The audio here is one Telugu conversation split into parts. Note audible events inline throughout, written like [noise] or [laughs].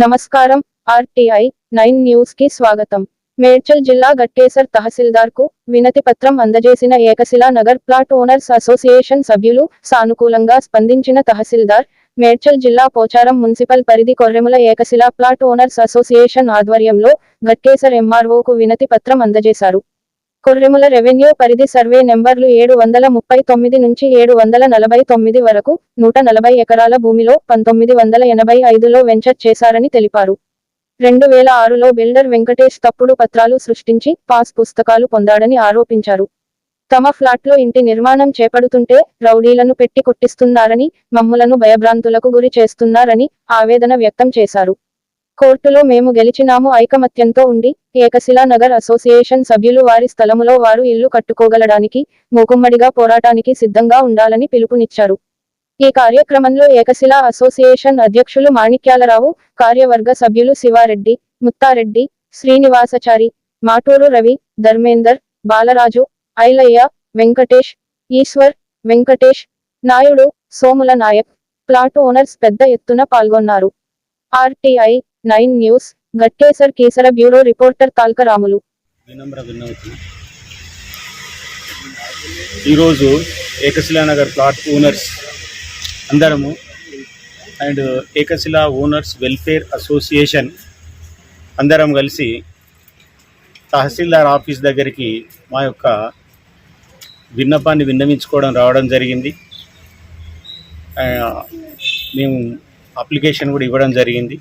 నమస్కారం ఆర్టీఐ నైన్ న్యూస్కి స్వాగతం. మేడ్చల్ జిల్లా గట్టేసర్ తహసీల్దార్కు వినతి పత్రం అందజేసిన Ekashila Nagar plot owners association సభ్యులు సానుకూలంగా స్పందించిన తహసీల్దార్ మేడ్చల్ జిల్లా పోచారం మున్సిపల్ పరిధి Korremula Ekashila plot owners association ఆధ్వర్యంలో గట్టేసర్ ఎంఆర్ఓకు వినతి పత్రం అందజేశారు. కొర్రెముల రెవెన్యూ పరిధి సర్వే నెంబర్లు ఏడు వందల ముప్పై తొమ్మిది నుంచి ఏడు వందల నలభై తొమ్మిది వరకు నూట నలభై ఎకరాల భూమిలో పంతొమ్మిది వందల ఎనభై ఐదులో వెంచర్ చేశారని తెలిపారు. రెండు వేల ఆరులో బిల్డర్ వెంకటేష్ తప్పుడు పత్రాలు సృష్టించి పాస్ పుస్తకాలు పొందాడని ఆరోపించారు. తమ ఫ్లాట్లో ఇంటి నిర్మాణం చేపడుతుంటే రౌడీలను పెట్టి కొట్టిస్తున్నారని మమ్ములను భయభ్రాంతులకు గురి చేస్తున్నారని ఆవేదన వ్యక్తం చేశారు. కోర్టులో మేము గెలిచినాము ఐకమత్యంతో ఉండి ఏకశిలా నగర్ అసోసియేషన్ సభ్యులు వారి స్థలములో వారు ఇల్లు కట్టుకోగలడానికి మూకుమ్మడిగా పోరాటానికి సిద్ధంగా ఉండాలని పిలుపునిచ్చారు. ఈ కార్యక్రమంలో ఏకశిలా అసోసియేషన్ అధ్యక్షులు మాణిక్యాలరావు కార్యవర్గ సభ్యులు శివారెడ్డి ముత్తారెడ్డి శ్రీనివాసచారి మాటూరు రవి ధర్మేందర్ బాలరాజు ఐలయ్య వెంకటేష్ ఈశ్వర్ వెంకటేష్ నాయుడు సోముల నాయక్ ప్లాట్ ఓనర్స్ పెద్ద ఎత్తున పాల్గొన్నారు. RTI nine news Ghatkesar Kesara bureau reporter Talkaramulu వినమ్ర విన్నవించిన ఈరోజు ఏకశిలానగర్ ప్లాట్ ఓనర్స్ అందరము and Ekasila owners welfare association అందరం కలిసి తహసీల్దార్ ఆఫీస్ దగ్గరికి మా యొక్క విన్నపాన్ని విన్నవించుకోవడం రావడం జరిగింది. మేము అప్లికేషన్ కూడా ఇవ్వడం జరిగింది.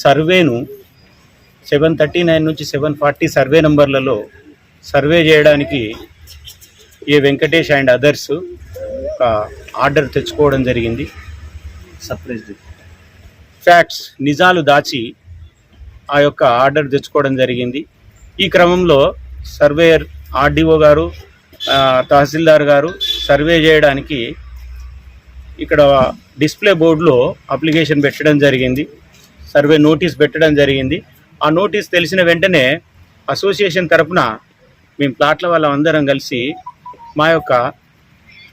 సర్వేను సెవెన్ థర్టీ నైన్ నుంచి సెవెన్ ఫార్టీ సర్వే నంబర్లలో సర్వే చేయడానికి ఏ వెంకటేష్ అండ్ అదర్స్ ఒక ఆర్డర్ తెచ్చుకోవడం జరిగింది. సర్ప్రైజ్ ఫ్యాక్ట్స్ నిజాలు దాచి ఆ యొక్క ఆర్డర్ తెచ్చుకోవడం జరిగింది. ఈ క్రమంలో సర్వేయర్ ఆర్డీఓ గారు తహసీల్దార్ గారు సర్వే చేయడానికి ఇక్కడ డిస్ప్లే బోర్డులో అప్లికేషన్ పెట్టడం జరిగింది. సర్వే నోటీస్ పెట్టడం జరిగింది. ఆ నోటీస్ తెలిసిన వెంటనే అసోసియేషన్ తరపున మేము ప్లాట్ల వాళ్ళ అందరం కలిసి మా యొక్క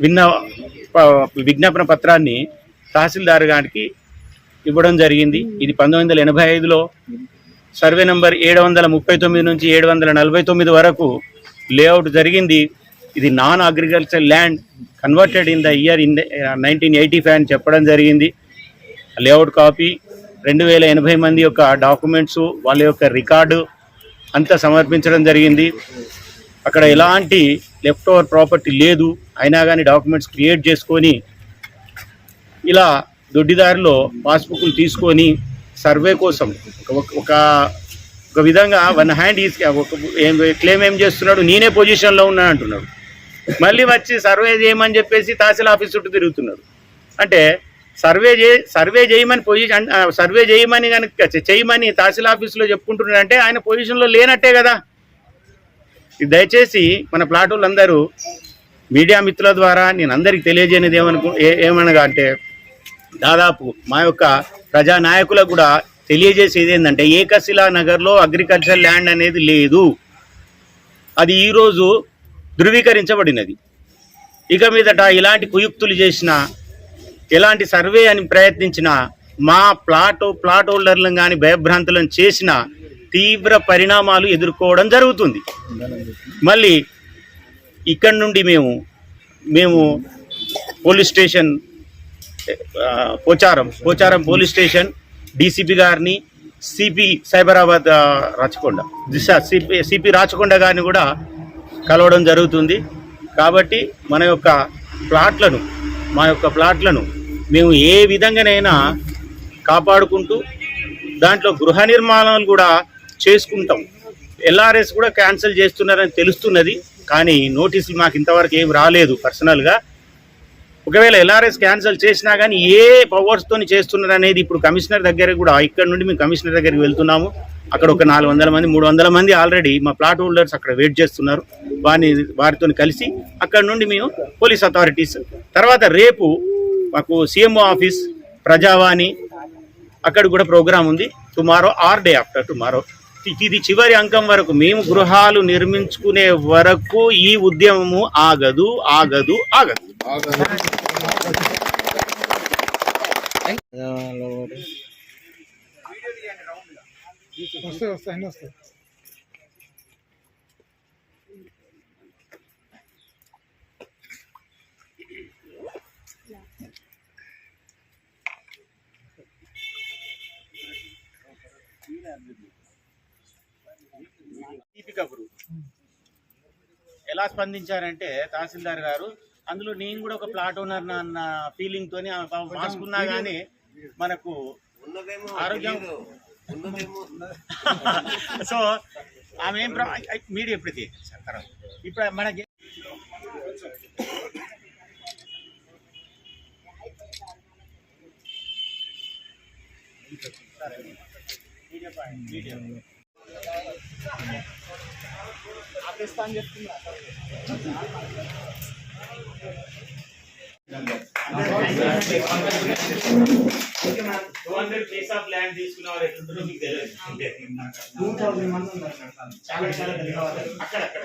విన్న ప- విజ్ఞాపన పత్రాన్ని తహసీల్దార్ గారికి ఇవ్వడం జరిగింది. ఇది పంతొమ్మిది వందల ఎనభై ఐదులో సర్వే నంబర్ ఏడు వందల ముప్పై తొమ్మిది నుంచి ఏడు వందల నలభై తొమ్మిది వరకు లేఅవుట్ జరిగింది. ఇది non agriculture land converted in the year in nineteen eighty five అని చెప్పడం జరిగింది. లేఅవుట్ కాపీ రెండు వేల ఎనభై మంది యొక్క డాక్యుమెంట్స్ వాళ్ళ యొక్క రికార్డు అంతా సమర్పించడం జరిగింది. అక్కడ ఎలాంటి లెఫ్ట్ ఓవర్ ప్రాపర్టీ లేదు. అయినా కానీ డాక్యుమెంట్స్ క్రియేట్ చేసుకొని ఇలా దొడ్డిదారిలో పాస్బుక్లు తీసుకొని సర్వే కోసం ఒక- ఒక విధంగా వన్ హ్యాండ్ ఈజ్ ఒక ఏం క్లెయిమ్ ఏం చేస్తున్నాడు? నేనే పొజిషన్లో ఉన్నాను అంటున్నాడు. మళ్ళీ వచ్చి సర్వే చేయమని చెప్పేసి తహసీల్ ఆఫీస్ చుట్టూ తిరుగుతున్నాడు. అంటే సర్వే చే సర్వే చేయమని పొజిషన్ సర్వే చేయమని కనుక చేయమని తహసీల్ ఆఫీస్లో చెప్పుకుంటున్నాడంటే ఆయన పొజిషన్లో లేనట్టే కదా. దయచేసి మన ప్లాట్ వాళ్ళందరూ మీడియా మిత్రుల ద్వారా నేను అందరికి తెలియజేయనిది ఏమనుకు ఏమనగా అంటే దాదాపు మా యొక్క ప్రజా నాయకులకు కూడా తెలియజేసేది ఏంటంటే ఏకశిలా నగర్లో అగ్రికల్చర్ ల్యాండ్ అనేది లేదు. అది ఈరోజు ధృవీకరించబడినది. ఇక మీదట ఇలాంటి కుయుక్తులు చేసిన ఎలాంటి సర్వే అని ప్రయత్నించిన మా ప్లాట్ ప్లాట్ హోల్డర్లను కానీ భయభ్రాంతులను చేసిన తీవ్ర పరిణామాలు ఎదుర్కోవడం జరుగుతుంది. మళ్ళీ ఇక్కడ నుండి మేము మేము police station Pocharam Pocharam police station DCP గారిని సిపి సైబరాబాద్ రాచకొండ దిశ సిపి సిపి రాచకొండ గారిని కూడా కలవడం జరుగుతుంది. కాబట్టి మన యొక్క ప్లాట్లను మా యొక్క ప్లాట్లను మేము ఏ విధంగానైనా కాపాడుకుంటూ దాంట్లో గృహ నిర్మాణాలు కూడా చేసుకుంటాం. ఎల్ఆర్ఎస్ కూడా క్యాన్సిల్ చేస్తున్నారని తెలుస్తున్నది. కానీ నోటీసులు మాకు ఇంతవరకు ఏం రాలేదు పర్సనల్గా. ఒకవేళ ఎల్ఆర్ఎస్ క్యాన్సిల్ చేసినా కానీ ఏ పవర్స్తో చేస్తున్నారు అనేది ఇప్పుడు కమిషనర్ దగ్గర కూడా ఇక్కడ నుండి మేము కమిషనర్ దగ్గరికి వెళ్తున్నాము. అక్కడ ఒక నాలుగు వందల మంది మూడు వందల మంది ఆల్రెడీ మా ప్లాట్ హోల్డర్స్ అక్కడ వెయిట్ చేస్తున్నారు. వారిని వారితో కలిసి అక్కడ నుండి మేము పోలీస్ అథారిటీస్ తర్వాత రేపు మాకు సీఎంఓ ఆఫీస్ ప్రజావాణి అక్కడ కూడా ప్రోగ్రామ్ ఉంది. Tomorrow or day after tomorrow ఇది చివరి అంకం వరకు మేము గృహాలు నిర్మించుకునే వరకు ఈ ఉద్యమము ఆగదు ఆగదు ఆగదు. వస్తాయి వస్తాయి. ఎలా స్పందించారంటే తహసీల్దార్ గారు అందులో నేను కూడా ఒక ప్లాట్ ఓనర్ అన్న ఫీలింగ్ తోని మార్చుకున్నా కానీ మనకు ఆరోగ్యం [laughs] సో ఆమె ఏం మీడియా ఎప్పుడు తర్వాత. ఇప్పుడు మనకి మీడియా పాయింట్ మీడియా. ఆపేస్తా అని చెప్తున్నా two hundred place of land తీసుకున్న వారు ఎట్లుంటారో మీకు తెలియదు చాలా చాలా ధన్యవాదాలు అక్కడ అక్కడ